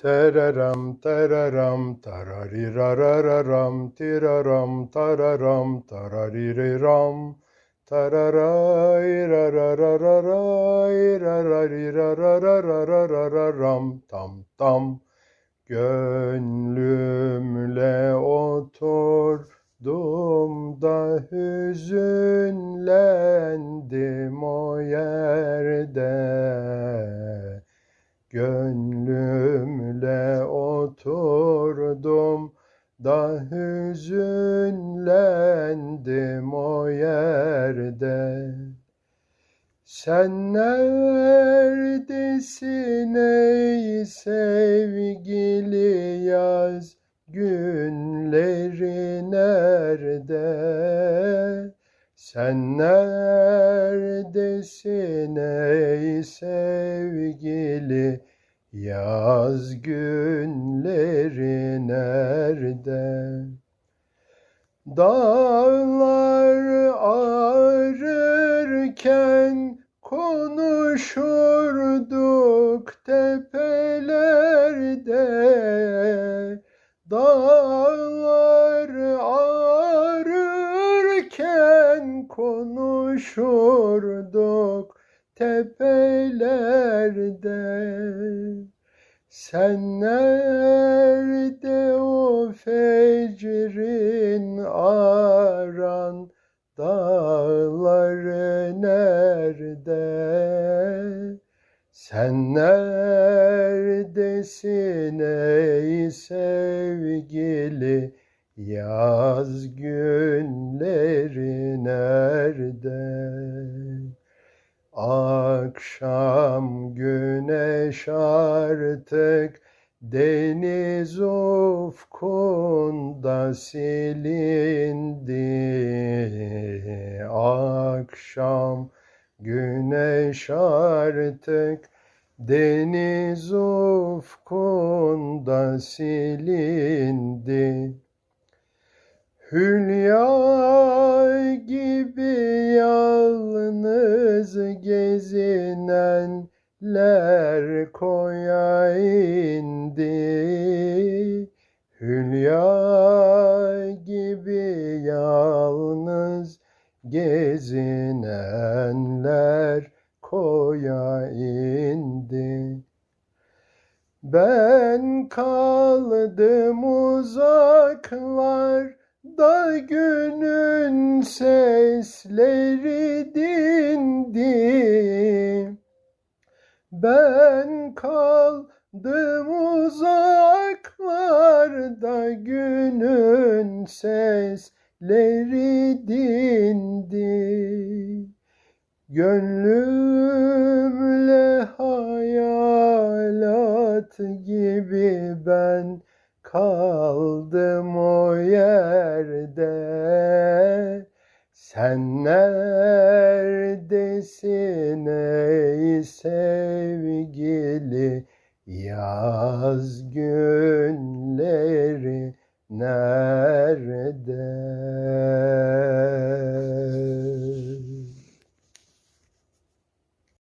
Teraram teraram tararirararam tiraram tararam taraririram tarararirarararararirararararararam tam tam. Gönlümle oturdum da hüzünlendim o yerde. Gönlümle oturdum da hüzünlendim o yerde. Sen neredesin ey sevgili yaz günleri nerede? Sen neredesin ey sevgili yaz günleri nerede? Dağlar ağrırken konuşurduk tepelerde. Dağlar ağrırken konuşurduk tepelerde. Sen nerede o fecrin aran dağları nerede? Sen neredesin ey sevgili yaz günleri nerede? Akşam güneş artık deniz ufkunda silindi. Akşam güneş artık deniz ufkunda silindi. Hülya gibi yalnız gezinenler koya indi. Hülya gibi yalnız gezinenler koya indi. Ben kaldım uzaklar da günün sesleri Ben kaldım uzaklarda günün sesleri dindi. Gönlümle hayalat gibi ben kaldım o yerde. Sen neredesin ey sevgili yaz günleri nerede?